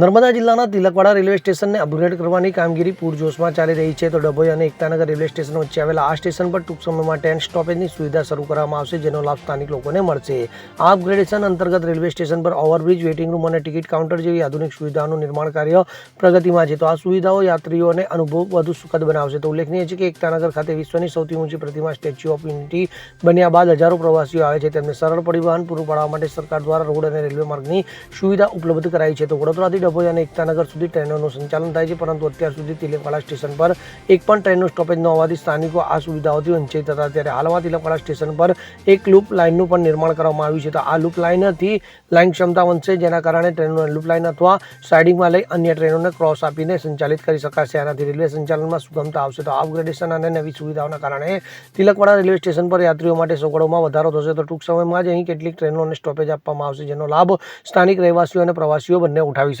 નર્મદા જિલ્લાના તિલકવાડા રેલવે સ્ટેશનને અપગ્રેડ કરવાની કામગીરી પૂરજોશમાં ચાલી રહી છે. તો ડભોઈ અને એકતાનગર રેલવે સ્ટેશન વચ્ચે આવેલા આ સ્ટેશન પર ટૂંક સમયમાં ટ્રેન સ્ટોપેજની સુવિધા શરૂ કરવામાં આવશે, જેનો લાભ સ્થાનિક લોકોને મળશે. આ અપગ્રેડેશન અંતર્ગત રેલવે સ્ટેશન પર ઓવરબ્રિજ વેઇટિંગ રૂમ અને ટિકિટ કાઉન્ટર જેવી આધુનિક સુવિધાઓનું નિર્માણ કાર્ય પ્રગતિમાં છે. તો આ સુવિધાઓ યાત્રીઓને અનુભવ વધુ સુખદ બનાવશે. તો ઉલ્લેખનીય છે કે એકતાનગર ખાતે વિશ્વની સૌથી ઊંચી પ્રતિમા સ્ટેચ્યુ ઓફ યુનિટી બન્યા બાદ હજારો પ્રવાસીઓ આવે છે. તેમને સરળ પરિવહન પૂરું પાડવા માટે સરકાર દ્વારા રોડ અને રેલવે માર્ગની સુવિધા ઉપલબ્ધ કરાઈ છે. તો વડોદરાથી ડભોઈ અને એકતાનગર સુધી ટ્રેનોનું સંચાલન થાય છે, પરંતુ અત્યાર સુધી તિલકવાડા સ્ટેશન પર એક પણ ટ્રેનનું સ્ટોપેજ ન હોવાથી સ્થાનિકો આ સુવિધાઓથી વંચિત હતા. ત્યારે હાલમાં તિલકવાડા સ્ટેશન પર એક લૂપ લાઇનનું પણ નિર્માણ કરવામાં આવ્યું છે. તો આ લૂપ લાઇનથી લાઇન ક્ષમતા વધશે, જેના કારણે ટ્રેનોને લૂપ લાઇન અથવા સાઇડિંગમાં લઈ અન્ય ટ્રેનોને ક્રોસ આપીને સંચાલિત કરી શકાશે. આનાથી રેલવે સંચાલનમાં સુગમતા આવશે. તો અપગ્રેડેશન અને નવી સુવિધાઓના કારણે તિલકવાડા રેલવે સ્ટેશન પર યાત્રીઓ માટે સગવડોમાં વધારો થશે. તો ટૂંક સમયમાં જ અહીં કેટલીક ટ્રેનોને સ્ટોપેજ આપવામાં આવશે, જેનો લાભ સ્થાનિક રહેવાસીઓ અને પ્રવાસીઓ બંને ઉઠાવી